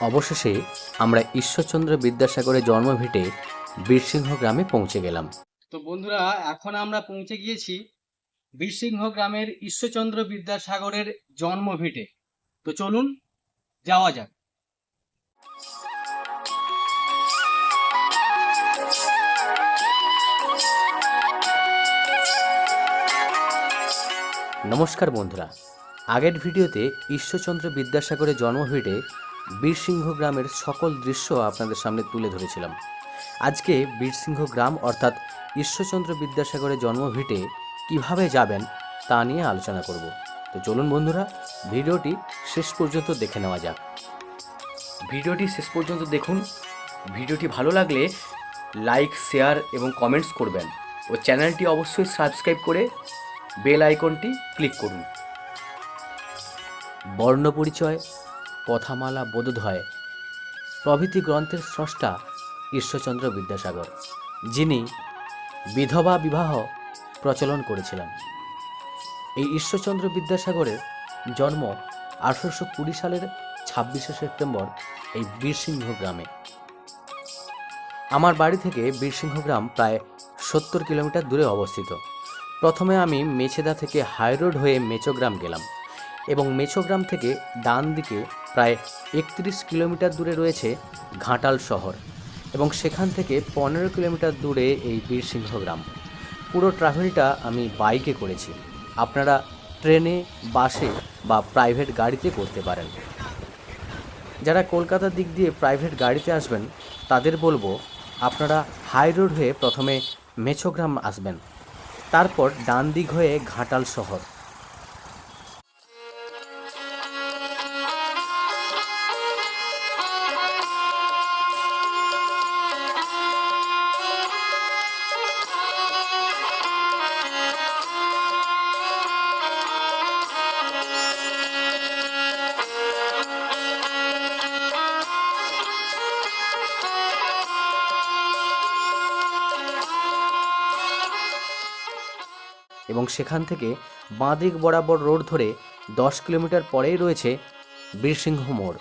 অবশেষে আমরা ঈশ্বরচন্দ্র বিদ্যাসাগরের জন্ম জন্মভিটে বীরসিংহ গ্রামে পৌঁছে গেলাম। তো বন্ধুরা এখন আমরা পৌঁছে গিয়েছি বীরসিংহ গ্রামের ঈশ্বরচন্দ্র বিদ্যাসাগরের জন্ম জন্মভিটে তো চলুন যাওয়া যাক। নমস্কার বন্ধুরা আগের ভিডিওতে ঈশ্বরচন্দ্র বিদ্যাসাগরের জন্ম জন্মভিটে বীরসিংহ গ্রামের সকল দৃশ্য আপনাদের সামনে তুলে ধরেছিলাম। আজকে বীরসিংহ গ্রাম অর্থাৎ ঈশ্বরচন্দ্র বিদ্যাসাগরের জন্মভিটে কীভাবে যাবেন তা নিয়ে আলোচনা করব। তো চলুন বন্ধুরা, ভিডিওটি শেষ পর্যন্ত দেখে নেওয়া যাক। ভিডিওটি শেষ পর্যন্ত দেখুন। ভিডিওটি ভালো লাগলে লাইক, শেয়ার এবং কমেন্টস করবেন ও চ্যানেলটি অবশ্যই সাবস্ক্রাইব করে বেল আইকনটি ক্লিক করুন। বর্ণপরিচয় কথামালা বোধোধয় প্রভৃতি গ্রন্থের স্রষ্টা ঈশ্বরচন্দ্র বিদ্যাসাগর, যিনি বিধবা বিবাহ প্রচলন করেছিলেন। এই ঈশ্বরচন্দ্র বিদ্যাসাগরের জন্ম আঠারোশো কুড়ি সালের ছাব্বিশে সেপ্টেম্বর এই বীরসিংহ গ্রামে। আমার বাড়ি থেকে বীরসিংহ গ্রাম প্রায় সত্তর কিলোমিটার দূরে অবস্থিত। প্রথমে আমি মেছেদা থেকে হাইরোড হয়ে মেচোগ্রাম গেলাম। এবং মেচোগ্রাম থেকে ডান দিকে প্রায় একত্রিশ কিলোমিটার দূরে রয়েছে ঘাটাল শহর এবং সেখান থেকে পনেরো কিলোমিটার দূরে এই বীরসিংহ গ্রাম পুরো ট্রাভেলটা আমি বাইকে করেছি। আপনারা ট্রেনে, বাসে বা প্রাইভেট গাড়িতে করতে পারেন। যারা কলকাতার দিক দিয়ে প্রাইভেট গাড়িতে আসবেন, তাদের বলব আপনারা হাই রোড হয়ে প্রথমে মেছোগ্রাম আসবেন। তারপর ডান দিক হয়ে ঘাটাল শহর। এবং সেখান থেকে বাঁদিক বরাবর রোড ধরে দশ কিলোমিটার পরেই রয়েছে বীরসিংহ মোড়।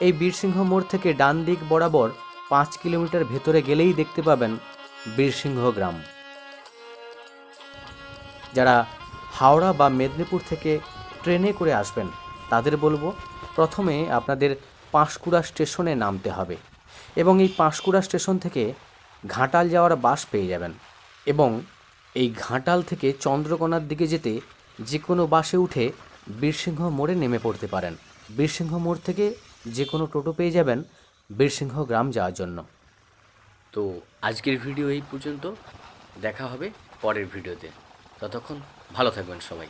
এই বীরসিংহ মোড় থেকে ডান দিক বরাবর পাঁচ কিলোমিটার ভেতরে গেলেই দেখতে পাবেন বীরসিংহ গ্রাম। যারা হাওড়া বা মেদিনীপুর থেকে ট্রেনে করে আসবেন, তাদের বলব, প্রথমে আপনাদের পাঁশকুড়া স্টেশনে নামতে হবে এবং এই পাঁশকুড়া স্টেশন থেকে ঘাটাল যাওয়ার বাস পেয়ে যাবেন এবং এই ঘাটাল থেকে চন্দ্রকোনার দিকে যেতে যে কোনো বাসে উঠে বীরসিংহ মোড়ে নেমে পড়তে পারেন। বীরসিংহ মোড় থেকে যে কোনো টোটো পেয়ে যাবেন বীরসিংহ গ্রাম যাওয়ার জন্য। তো আজকের ভিডিও এই পর্যন্ত। দেখা হবে পরের ভিডিওতে। ততক্ষণ ভালো থাকবেন সবাই।